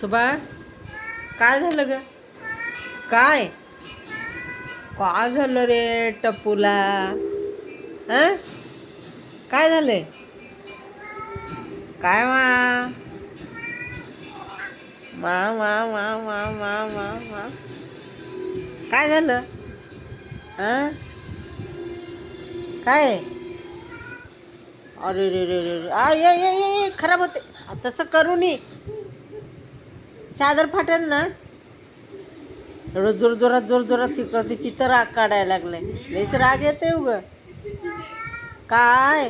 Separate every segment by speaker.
Speaker 1: सुबा काय झालं ग? काय? काय झालं रे टपूला? हं? काय झालं काय मा? मा मा मा मा मा मा मा. काय झालं? हां? काय? अरे रे रे रे आ ये ये ये खराब होते तसं करू नये. चादर फाटेल ना? एवढं जोर जोरात जोर जोरात शिकवते तिथं राग काढायला लागलाय लयच राग येते उग. काय?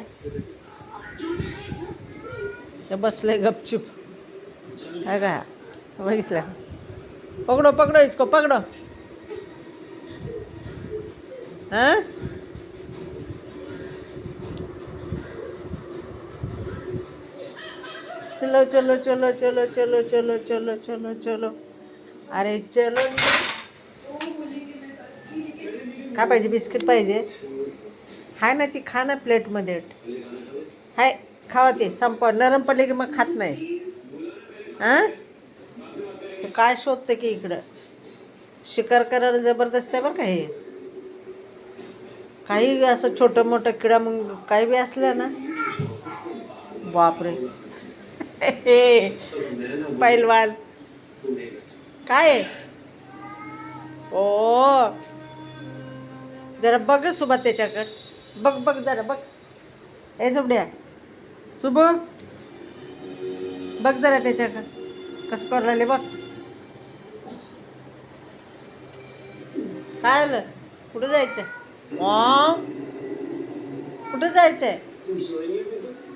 Speaker 1: बसले गपचूप. हा का? बघितलं? पकडो पकडो इसको पकडो. हां? चलो चलो चलो चलो चलो चलो चलो चलो चलो। अरे चलो। काय पाहिजे? बिस्किट पाहिजे? हाय ना ती खा ना प्लेटमध्ये. हाय खावा ते संप नरम पडले की मग खात नाही. हां काय शोधते की इकडं? शिकार करायला जबरदस्त आहे बरं का हे. काही असं छोटं मोठं किडा मग काही बी असलं ना. बापरे. पैलवान. काय? ओ. जरा बघ सुबा त्याच्याकडं. बघ बघ जरा बघ. ए सुबड्या. सुब. बघ जरा त्याच्याकडं. कसं करू राहिले बघ. काय आलं? कुठं जायचं कुठं जायचंय?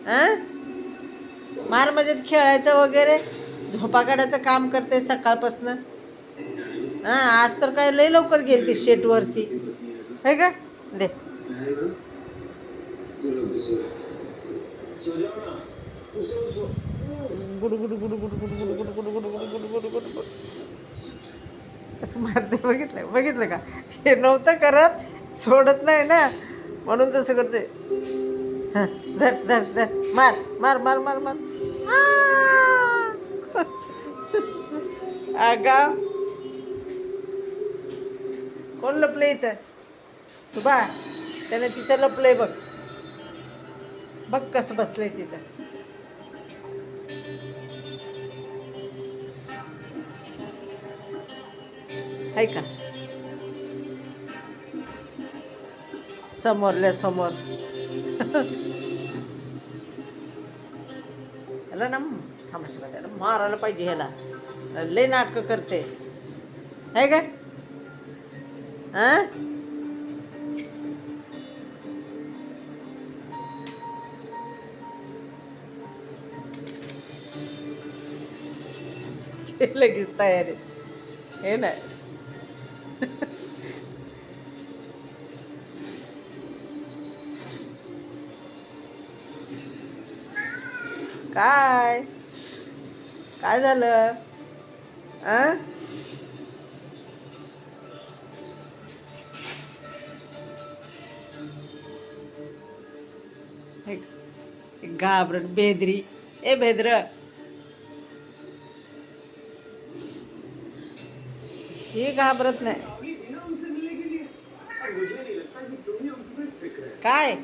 Speaker 1: हां मार मजेत खेळायचं वगैरे झोपा काढायचं काम करते सकाळपासनं हां आज तर काय लई लवकर गेली ती शेटवरती है का दे good good good good good good good good good good good good good Guddu कसं मारते बघितलं बघितलं का हे नव्हतं करत सोडत नाही ना म्हणून तसं करते हां धर धर धर मार मार मार मार मार आगा. कोण लपले इथं? सुभा त्याने तिथं लपलंय बघ. बघ कसं बसलंय तिथं. आहे का? समोरल्या समोर. ह्याला ना थांबा त्याला मारायला पाहिजे ह्याला. लय नाटकं करते. आहे का? हां? ते लगेच तयारी हे ना. काय? काय झालं? आ? हे- घाबरट बेदरी. ए बेद्र. ही घाबरत नाही. काय?